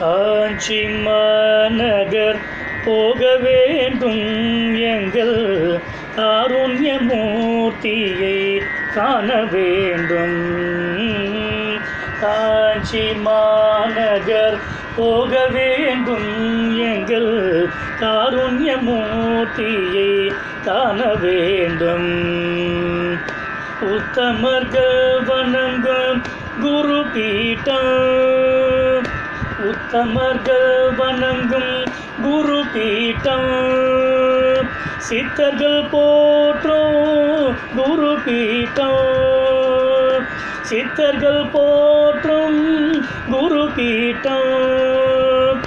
ஆஞ்சி மாநகர் போக வேண்டும் எங்கள் காருண்யமூர்த்தியை காண வேண்டும். காஞ்சி மாநகர் போக வேண்டும் எங்கள் காருண்யமூர்த்தியை காண வேண்டும். உத்தமர்கள் வணங்கும் குரு பீட்டம் உத்தமர்கள் வணங்கும் குரு பீட்டம். சித்தர்கள் போற்றும் குரு பீட்டம். சித்தர்கள் போற்றும் குரு பீட்டம்.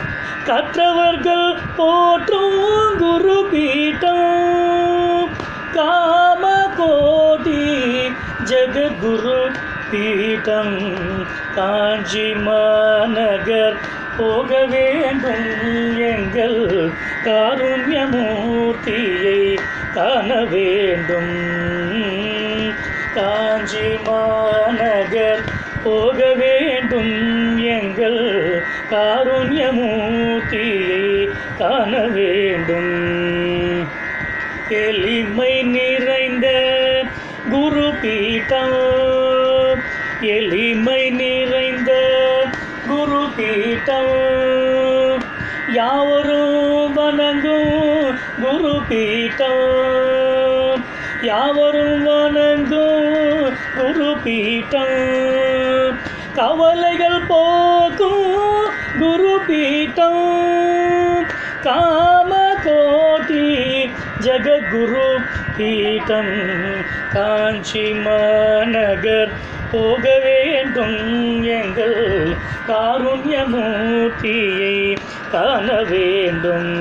கற்றவர்கள் போற்றும் குரு பீட்டம். காம கோடி ஜெகத்குரு பீட்டம் காஞ்சி மாநகர் போக வேண்டும் எங்கள் காருண்யமூர்த்தியை காண வேண்டும். காஞ்சி மாநகர் போக வேண்டும் எங்கள் காருண்யமூர்த்தியை காண வேண்டும். எளிமை நிறைந்த குரு பீட்டம் எளிமை நிறைந்த குரு பீட்டம். யாவரும் வணங்கும் குரு பீட்டம். யாவரும் வணங்கும் குரு பீட்டம். கவலைகள் போக்கும் குரு பீட்டம். காம கோட்டி ஜெகத்குரு பீட்டம் காஞ்சி மாநகர் போக வேண்டும் எங்கள் காருண்யமூர்த்தியை காண வேண்டும்.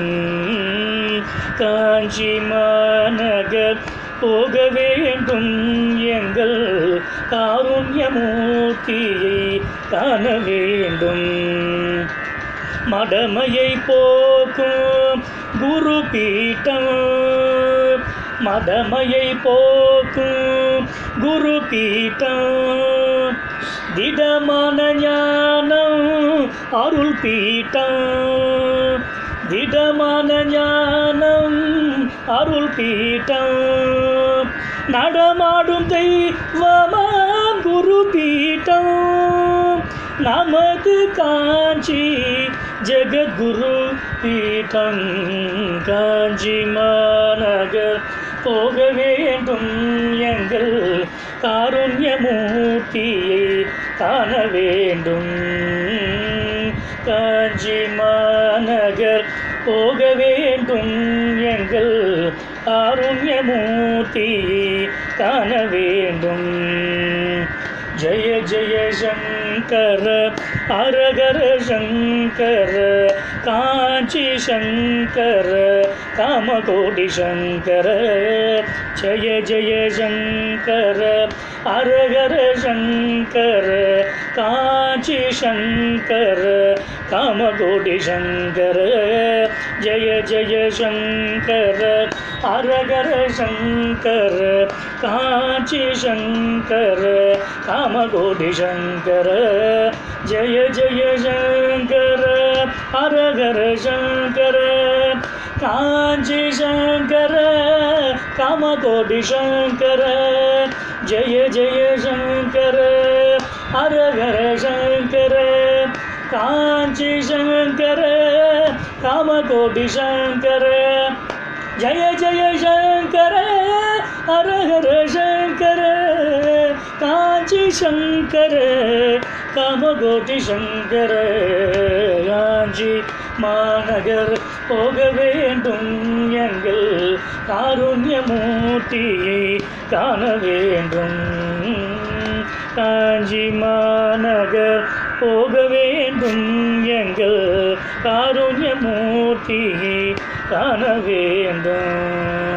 காஞ்சி மாநகர் போக வேண்டும் எங்கள் காருண்யமூர்த்தியை காண வேண்டும். மடமையை போக்கும் குரு பீட்டம் மதமையை போக்கும் குரு பீட்டம். திடமான ஞானம் அருள் பீட்டம். திடமான ஞானம் அருள் பீட்டம். நடமாடும் தெய்வமாம் குரு பீட்டம். நமது காஞ்சி ஜெகத்குரு பீட்டம். காஞ்சிமா போக வேண்டும் எங்கள் காருண்யமூர்த்தியை காண வேண்டும். காஞ்சி மாநகர் போக வேண்டும் எங்கள் காருண்யமூர்த்தியை காண வேண்டும். ஜய ஜய சங்கர அரகர சங்கர கா காஞ்சி சங்கர காமகோடி சங்கர. ஜய ஜய சங்கர அரகர சங்கர. காஞ்சி சங்கர காமகோடி சங்கர. ஜய ஜய சங்கர அரகர சங்கர. காஞ்சி சங்கர காமகோடி சங்கர. ஜய ஜய சங்கர. அரகர சங்கர காஞ்சி சங்கர காமகோடி சங்கர ஜய ஜய சங்கர அரகர சங்கர காஞ்சி சங்கர காமகோடி சங்கர ஜய ஜய சங்கர ஹரஹர சங்கர காஞ்சி சங்கர காமகோட்டி சங்கர காஞ்சி மாநகர் போக வேண்டும் எங்கள் காருண்யமூர்த்தியை காண வேண்டும். காஞ்சி மாநகர் போக வேண்டும் எங்கள் காருண்யமூர்த்தியை காண வேண்டும்.